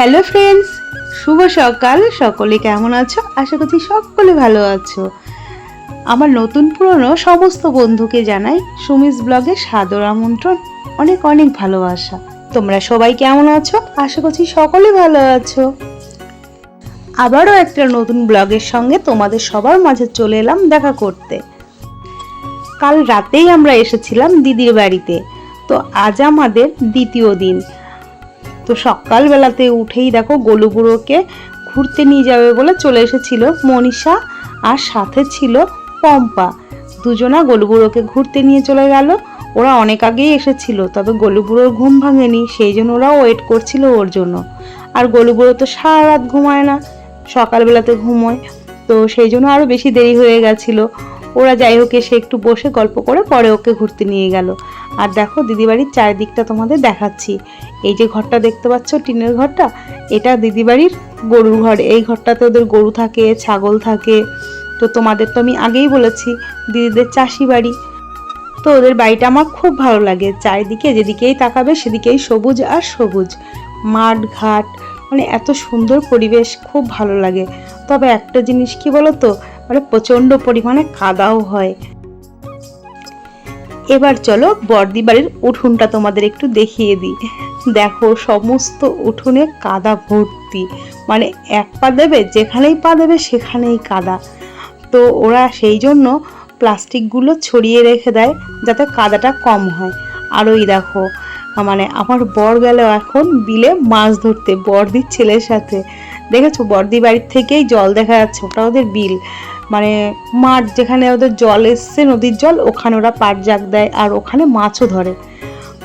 Hello friends, শুভ সকাল। সকলে কেমন আছো? আশা করছি সকলে ভালো আছো। আমার নতুন পুরনো সমস্ত বন্ধুকে জানাই সুমিস ব্লগে সাদর আমন্ত্রণ, অনেক অনেক ভালোবাসা। তোমরা সবাই কেমন আছো? আশা করছি সকলে ভালো আছো। আবারও একটা নতুন ব্লগের সঙ্গে তোমাদের সবার মাঝে চলে এলাম দেখা করতে। কাল রাতেই আমরা এসেছিলাম দিদির বাড়িতে। তো আজ আমাদের দ্বিতীয় দিন। তো সকালবেলাতে উঠেই দেখো গোলু বুড়োকে ঘুরতে নিয়ে যাবে বলে চলে এসেছিল মনীষা আর সাথে ছিল পম্পা। দুজনা গোলু বুড়োকে ঘুরতে নিয়ে চলে গেল। ওরা অনেক আগেই এসেছিল, তবে গোলু বুড়োর ঘুম ভাঙেনি, সেই জন্য ওরা ওয়েট করছিল ওর জন্য। আর গোলু বুড়ো তো সারা রাত ঘুমায় না, সকালবেলাতে ঘুমোয়, তো সেই জন্য আরও বেশি দেরি হয়ে গেছিল। ওরা যাই হোক এসে একটু বসে গল্প করে পরে ওকে ঘুরতে নিয়ে গেল। আর দেখো, দিদিবাড়ির চারিদিকটা তোমাদের দেখাচ্ছি। এই যে ঘরটা দেখতে পাচ্ছ, টিনের ঘরটা, এটা দিদিবাড়ির গরুর ঘর। এই ঘরটাতে ওদের গরু থাকে, ছাগল থাকে। তো তোমাদের তো আমি আগেই বলেছি, দিদিদের চাষি বাড়ি। তো ওদের বাড়িটা আমার খুব ভালো লাগে। চারিদিকে যেদিকেই তাকাবে সেদিকেই সবুজ আর সবুজ। মাঠ, ঘাট মানে এত সুন্দর পরিবেশ, খুব ভালো লাগে। তবে একটা জিনিস কি বলো তো মানে প্রচণ্ড পরিমাণে কাদাও হয়। এবার চলো বর্দি বাড়ির উঠোনটা তোমাদের একটু দেখিয়ে দিই। দেখো সমস্ত উঠোনে কাদা ভর্তি। মানে এক পা দেবে, যেখানেই পা দেবে সেখানেই কাদা। তো ওরা সেই জন্য প্লাস্টিকগুলো ছড়িয়ে রেখে দেয় যাতে কাদাটা কম হয়। আর ওই দেখো মানে আমার বর গেল এখন বিলে মাছ ধরতে, বর্দির ছেলের সাথে। দেখেছ? বর্দি বাড়ির থেকেই জল দেখা যাচ্ছে, ওটা ওদের বিল। মানে মাঠ যেখানে ওদের জল এসছে, নদীর জল, ওখানে ওরা পাট জাগ দেয় আর ওখানে মাছও ধরে।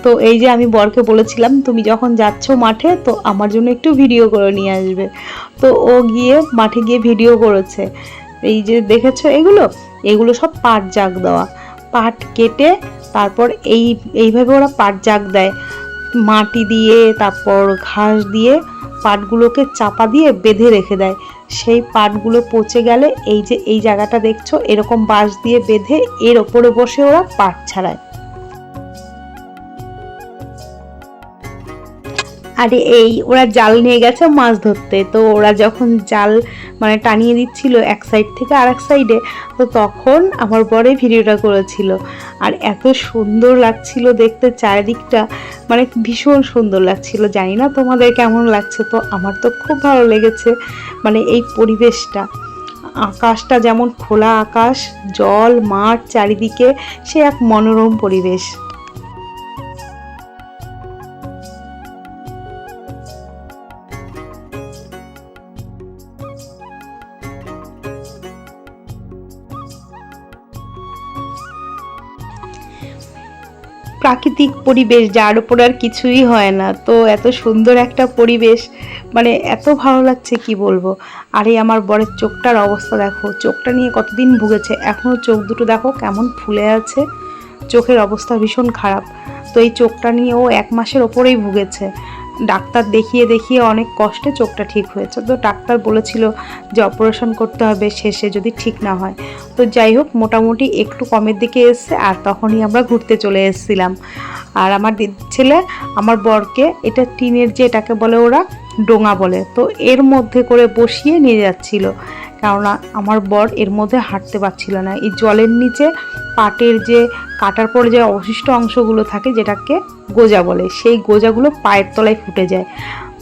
তো এই যে আমি বরকে বলেছিলাম, তুমি যখন যাচ্ছ মাঠে, তো আমার জন্য একটু ভিডিও করে নিয়ে আসবে। তো ও গিয়ে মাঠে গিয়ে ভিডিও করেছে। এই যে দেখেছ এগুলো? এগুলো সব পাট জাগ দেওয়া। পাট কেটে তারপর এই, এইভাবে ওরা পাট জাগ দেয়। মাটি দিয়ে, তারপর ঘাস দিয়ে, পাটগুলোকে চাপা দিয়ে বেঁধে রেখে দেয়। সেই পাটগুলো পচে গেলে এই যে এই জায়গাটা দেখছ, এরকম বাঁশ দিয়ে বেঁধে এর ওপরে বসে ওরা পাট ছাড়ায়। আরে এই, ওরা জাল নিয়ে গেছে মাছ ধরতে। তো ওরা যখন জাল মানে টানিয়ে দিচ্ছিল এক সাইড থেকে আর এক সাইডে তো তখন আমার বরে ভিডিওটা করেছিল। আর এত সুন্দর লাগছিল দেখতে চারিদিকটা মানে ভীষণ সুন্দর লাগছিল। জানি না তোমাদের কেমন লাগছে, তো আমার তো খুব ভালো লেগেছে মানে এই পরিবেশটা। আকাশটা যেমন খোলা আকাশ, জল, মাঠ চারিদিকে, সে এক মনোরম পরিবেশ। প্রাকৃতিক পরিবেশ, যার উপর আর কিছুই হয় না। তো এত সুন্দর একটা পরিবেশ মানে এত ভালো লাগছে, কি বলব? আরে, আমার বরের চোখটার অবস্থা দেখো। চোখটা নিয়ে কতদিন ভুগেছে? এখনও চোখ দুটো দেখো কেমন ফুলে আছে। চোখের অবস্থা ভীষণ খারাপ। তো এই চোখটা নিয়ে ও এক মাসের ওপরেই ভুগেছে। ডাক্তার দেখিয়ে দেখিয়ে অনেক কষ্টে চোখটা ঠিক হয়েছে। তো ডাক্তার বলেছিল যে অপারেশন করতে হবে, শেষে যদি ঠিক না হয়। তো যাই হোক, মোটামুটি একটু কমের দিকে এসছে আর তখনই আমরা ঘুরতে চলে এসেছিলাম। আর আমার ছেলে, আমার বরকে, এটা টিনের যে এটাকে বলে ওরা ডোঙা বলে, তো এর মধ্যে করে বসিয়ে নিয়ে যাচ্ছিল। কেননা আমার বর এর মধ্যে হাঁটতে পারছিল না। এই জলের নিচে পাটের যে কাটার পরে যে অবশিষ্ট অংশগুলো থাকে যেটাকে গোজা বলে, সেই গোজাগুলো পায়ের তলায় ফুটে যায়।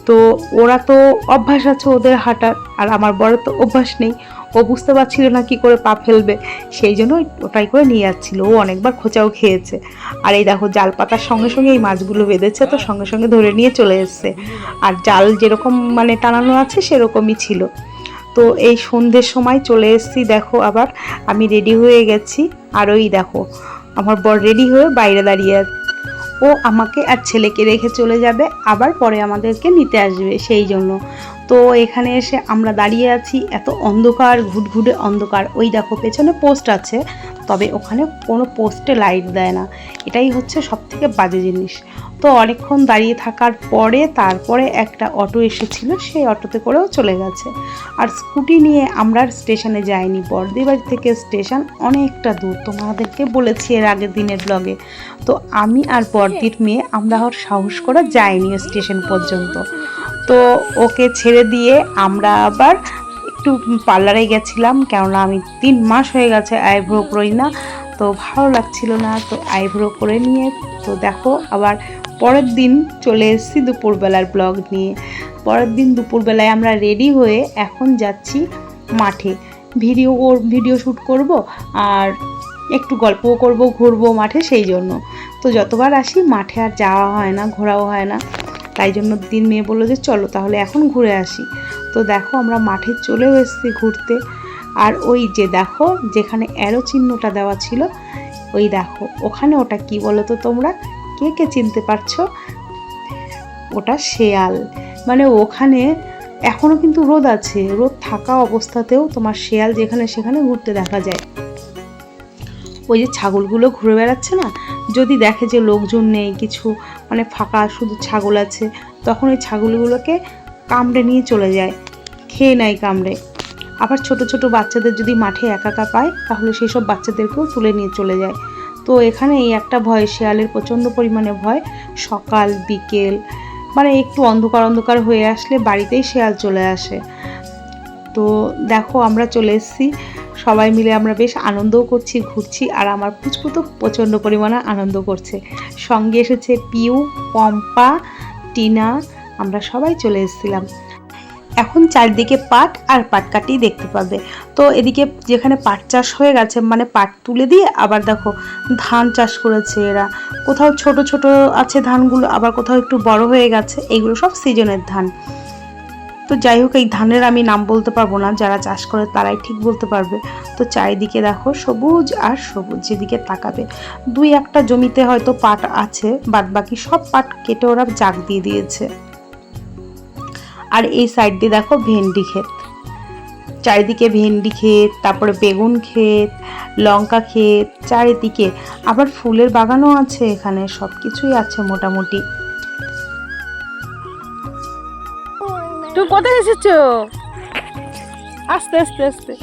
তো ওরা তো অভ্যাস আছে ওদের হাঁটার, আর আমার বড় তো অভ্যাস নেই। ও বুঝতে পারছিল না কি করে পা ফেলবে, সেই জন্য ওটাই করে নিয়ে যাচ্ছিল। ও অনেকবার খোঁচাও খেয়েছে। আর এই দেখো, জাল পাতার সঙ্গে সঙ্গে এই মাছগুলো বেঁধেছে, তো সঙ্গে সঙ্গে ধরে নিয়ে চলে এসছে। আর জাল যেরকম মানে টানানো আছে, সেরকমই ছিল। তো এই সন্ধ্যের সময় চলে এসেছি, দেখো আবার আমি রেডি হয়ে গেছি। আর ওই দেখো, আমার বর রেডি হয়ে বাইরে দাঁড়িয়ে আছে। ও আমাকে আর ছেলেকে রেখে চলে যাবে, আবার পরে আমাদেরকে নিতে আসবে সেই জন্য। তো এখানে এসে আমরা দাঁড়িয়ে আছি। এত অন্ধকার, ঘুটঘুটে অন্ধকার। ওই দেখো, পেছনে পোস্ট আছে, তবে ওখানে কোনো পোস্টে লাইট দেয় না। এটাই হচ্ছে সব থেকে বাজে জিনিস। তো অনেকক্ষণ দাঁড়িয়ে থাকার পরে তারপরে একটা অটো এসেছিল, সেই অটোতে করেও চলে গেছে। আর স্কুটি নিয়ে আমরা স্টেশনে যাইনি। বর্দিবাড়ি থেকে স্টেশন অনেকটা দূর। তোমাদেরকে বলেছি এর আগের দিনের ব্লগে তো আমি আর বর্দির মেয়ে আমরা আর সাহস করে যাইনি স্টেশন পর্যন্ত। তো ওকে ছেড়ে দিয়ে আমরা আবার একটু পার্লারে গেছিলাম, কেননা আমি তিন মাস হয়ে গেছে আইব্রো করি না, তো ভালো লাগছিল না, তো আইব্রো করে নিয়ে তো দেখো আবার পরের দিন চলে এসেছি দুপুরবেলার ব্লগ নিয়ে। পরের দিন দুপুরবেলায় আমরা রেডি হয়ে এখন যাচ্ছি মাঠে। ভিডিও ভিডিও শ্যুট করব আর একটু গল্পও করব, ঘুরবো মাঠে সেই জন্য। তো যতবার আসি মাঠে আর যাওয়া হয় না, ঘোরাও হয় না। তাই জন্য দিন মেয়ে বলল যে, চলো তাহলে এখন ঘুরে আসি। তো দেখো আমরা মাঠে চলেও এসেছি ঘুরতে। আর ওই যে দেখো, যেখানে অ্যারো চিহ্নটা দেওয়া ছিল, ওই দেখো, ওখানে ওটা কি বলো তো তোমরা? কে কে চিনতে পারছ? ওটা শেয়াল। মানে ওখানে এখনও কিন্তু রোদ আছে, রোদ থাকা অবস্থাতেও তোমার শেয়াল যেখানে সেখানে ঘুরতে দেখা যায়। ওই যে ছাগলগুলো ঘুরে বেড়াচ্ছে না? যদি দেখে যে লোকজন নেই, কিছু মানে ফাঁকা শুধু ছাগল আছে, তখন ওই ছাগলগুলোকে কামড়ে নিয়ে চলে যায়। খেয়ে নেয় কামড়ে। আবার ছোট ছোট বাচ্চাদের যদি মাঠে একা একা পায়, তাহলে সেই সব বাচ্চাদেরকেও তুলে নিয়ে চলে যায়। তো এখানে এই একটা ভয়, শেয়ালের প্রচণ্ড পরিমাণে ভয়। সকাল, বিকেল মানে একটু অন্ধকার অন্ধকার হয়ে আসলে বাড়িতেই শেয়াল চলে আসে। তো দেখো আমরা চলে এসেছি সবাই মিলে আমরা বেশ আনন্দও করছি, ঘুরছি আর আমার পুচকু তো প্রচণ্ড পরিমাণে আনন্দ করছে। সঙ্গে এসেছে পিউ, পম্পা, টিনা, আমরা সবাই চলে এসেছিলাম। এখন চারদিকে পাট আর পাট কাটি দেখতে পাবে। তো এদিকে যেখানে পাট চাষ হয়ে গেছে মানে পাট তুলে দিয়ে আবার দেখো ধান চাষ করেছে এরা। কোথাও ছোট ছোট আছে ধানগুলো, আবার কোথাও একটু বড় হয়ে গেছে, এগুলো সব সিজনের ধান। তো যাই হোক, এই ধানের আমি নাম বলতে পারব না, যারা চাষ করে তারাই ঠিক বলতে পারবে। তো চারিদিকে দেখো, সবুজ আর সবুজ, যেদিকে তাকাবে। দুই একটা জমিতে হয়তো পাট আছে বাদ বাকি সব পাট কেটে ওরা জাগ দিয়ে দিয়েছে। আর এই সাইড দিয়ে দেখো ভেন্ডি ক্ষেত। চারিদিকে ভেন্ডি ক্ষেত, তারপরে বেগুন ক্ষেত, লঙ্কা ক্ষেত, চারিদিকে। আবার ফুলের বাগানও আছে এখানে সব কিছুই আছে মোটামুটি। তুমি কোথায় এসেছ? আস্তে আস্তে আস্তে।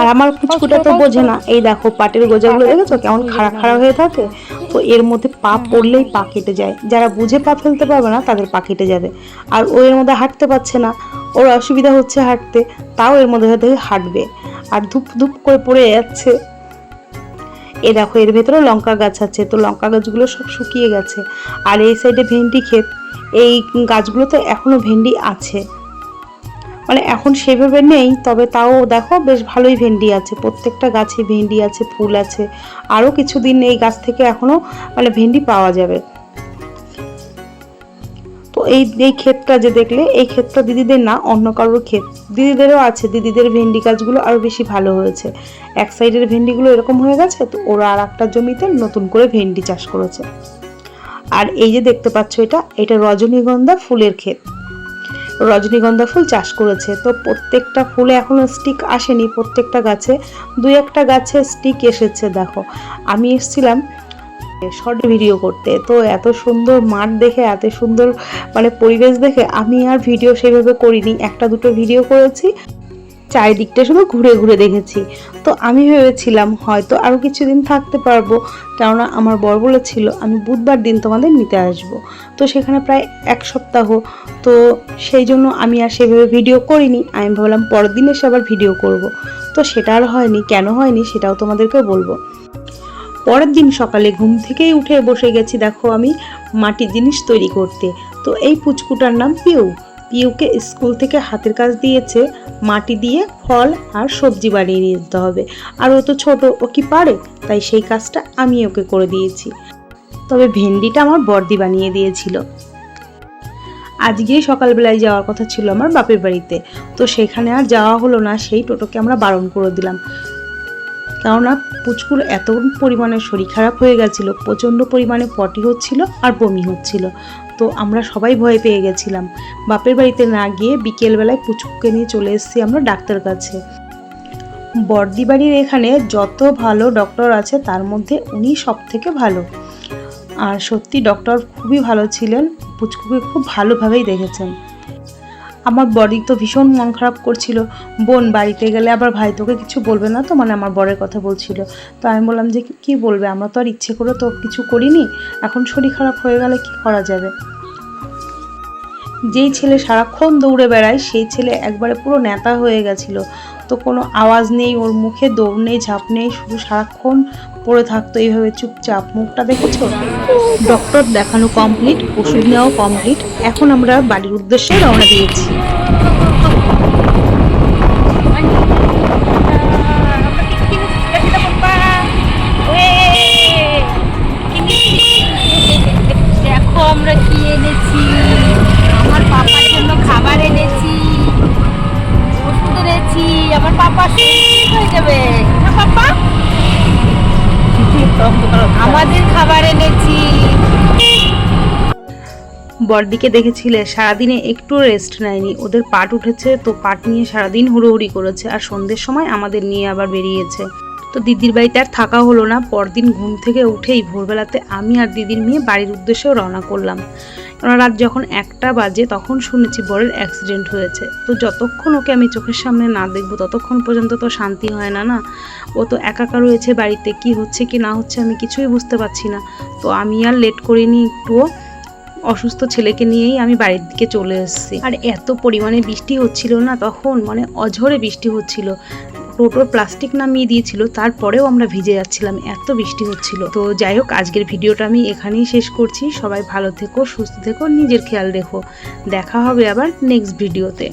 আর আমার পুচকুটা তো বোঝে না। এই দেখো পাটের গোজাগুলো দেখেছ? কেমন খাড়া খাড়া হয়ে থাকে। তো এর মধ্যে পা পড়লেই পা কেটে যায়। যারা বুঝে পা ফেলতে পারবে না তাদের পা কেটে যাবে। আর ও এর মধ্যে হাঁটতে পারছে না। ওর অসুবিধা হচ্ছে হাঁটতে। তাও এর মধ্যে হয়তো হাঁটবে। আর ধূপ ধূপ করে পড়ে যাচ্ছে। দেখো, এর ভেতরে লঙ্কা গাছ আছে, তো লঙ্কা গাছগুলো সব শুকিয়ে গেছে। আর এই সাইডে ভেন্ডি ক্ষেত, এই গাছগুলো তো এখনও ভেন্ডি আছে। মানে এখন সেভাবে নেই, তবে তাও দেখো বেশ ভালোই ভেন্ডি আছে, প্রত্যেকটা গাছে ভেন্ডি আছে, ফুল আছে। আরও কিছুদিন এই গাছ থেকে এখনও মানে ভেন্ডি পাওয়া যাবে। এই এই ক্ষেতটা যে দেখলে, এই ক্ষেতটা দিদিদের না, অন্য কারোর ক্ষেত। দিদিদেরও আছে, দিদিদের ভেন্ডি গাছগুলো আরও বেশি ভালো হয়েছে। এক সাইডের ভেন্ডিগুলো এরকম হয়ে গেছে, তো ওরা আর একটা জমিতে নতুন করে ভেন্ডি চাষ করেছে। আর এই যে দেখতে পাচ্ছ এটা এটা রজনীগন্ধা ফুলের ক্ষেত। রজনীগন্ধা ফুল চাষ করেছে, তো প্রত্যেকটা ফুলে এখনও স্টিক আসেনি, প্রত্যেকটা গাছে, দুই একটা গাছে স্টিক এসেছে, দেখো। আমি এসেছিলাম শর্ট ভিডিও করতে। তো এত সুন্দর মাঠ দেখে, এত সুন্দর মানে পরিবেশ দেখে আমি আর ভিডিও সেভাবে করিনি। একটা দুটো ভিডিও করেছি, চারিদিকটা শুধু ঘুরে ঘুরে দেখেছি। তো আমি ভেবেছিলাম হয়তো আরও কিছুদিন থাকতে পারব, কেননা আমার বর বলেছিল, আমি বুধবার দিন তোমাদের নিতে আসব। তো সেখানে প্রায় এক সপ্তাহ। তো সেই জন্য আমি আর সেভাবে ভিডিও করিনি। আমি ভাবলাম পরের দিন এসে আবার ভিডিও করব। তো সেটা আর হয়নি। কেন হয়নি সেটাও তোমাদেরকে বলব। পরের দিন সকালে ঘুম থেকেই উঠে বসে গেছি, দেখো আমি, মাটির জিনিস তৈরি করতে। তো এই পুচকুটার নাম পিউ। পিউকে স্কুল থেকে হাতের কাজ দিয়েছে, মাটি দিয়ে ফল আর সবজি বানিয়ে নিয়ে যেতে হবে। আর ও তো ছোট, ও কি পারে? তাই সেই কাজটা আমি ওকে করে দিয়েছি। তবে ভেন্ডিটা আমার বর্দি বানিয়ে দিয়েছিল। আজকেই সকালবেলায় যাওয়ার কথা ছিল আমার বাপের বাড়িতে। তো সেখানে আর যাওয়া হলো না, সেই টোটোকে আমরা বারণ করে দিলাম। কেননা পুচকুর এত পরিমাণে শরীর খারাপ হয়ে গেছিল, প্রচণ্ড পরিমাণে পটি হচ্ছিল আর বমি হচ্ছিল। তো আমরা সবাই ভয় পেয়ে গেছিলাম। বাপের বাড়িতে না গিয়ে বিকেলবেলায় পুচকুকে নিয়ে চলে এসেছি আমরা ডাক্তার কাছে। বর্দি বাড়ির এখানে যত ভালো ডক্টর আছে, তার মধ্যে উনি সব থেকে ভালো। আর সত্যি ডক্টর খুবই ভালো ছিলেন, পুচকুকে খুব ভালোভাবেই দেখেছেন। আমার বডি তো ভীষণ মন খারাপ করছিল। বোন বাড়িতে গেলে আবার ভাই তোকে কিছু বলবে না তো? মানে আমার বরের কথা বলছিল। তো আমি বললাম যে, কি বলবে? আমরা তো আর ইচ্ছে করে তো কিছু করিনি। এখন শরীর খারাপ হয়ে গেলে কি করা যাবে? যেই ছেলে সারাক্ষণ দৌড়ে বেড়ায়, সেই ছেলে একবারে পুরো নেতা হয়ে গেছিল। তো কোনো আওয়াজ নেই, ওর মুখে দৌড় নেই, ঝাঁপ নেই, শুধু সারাক্ষণ পড়ে থাকতো, এইভাবে চুপচাপ মুখটা দেখেছ? ডক্টর দেখানো কমপ্লিট ওষুধ নেওয়াও কমপ্লিট এখন আমরা বাড়ির উদ্দেশ্যে রওনা দিয়েছি। আমাদের খাবার এনেছি বরদিকে দেখেছিলে, সারাদিনে একটু রেস্ট নেয়নি। ওদের পাট উঠেছে, তো পাট নিয়ে সারাদিন হুড়োহুড়ি করেছে। আর সন্ধ্যের সময় আমাদের নিয়ে আবার বেরিয়েছে। তো দিদির বাড়িতে আর থাকা হলো না। পরদিন ঘুম থেকে উঠেই ভোরবেলাতে আমি আর দিদির মেয়ে বাড়ির উদ্দেশ্যেও রওনা করলাম। কেননা রাত যখন একটা বাজে, তখন শুনেছি বরের অ্যাক্সিডেন্ট হয়েছে। তো যতক্ষণ ওকে আমি চোখের সামনে না দেখব, ততক্ষণ পর্যন্ত তো শান্তি হয় না না? ও তো একাকা রয়েছে বাড়িতে, কি হচ্ছে, কি না হচ্ছে আমি কিছুই বুঝতে পারছি না। তো আমি আর লেট করিনি, একটুও অসুস্থ ছেলেকে নিয়েই আমি বাড়ির দিকে চলে এসেছি। আর এত পরিমাণে বৃষ্টি হচ্ছিল না, তখন মানে অঝরে বৃষ্টি হচ্ছিল। টোটোর প্লাস্টিক নামিয়ে দিয়েছিল, তারপরেও আমরা ভিজে যাচ্ছিলাম, এত বৃষ্টি হচ্ছিল। তো যাই হোক, আজকের ভিডিওটা আমি এখানেই শেষ করছি। সবাই ভালো থেকো, সুস্থ থেকো, নিজের খেয়াল রেখো। দেখা হবে আবার নেক্সট ভিডিওতে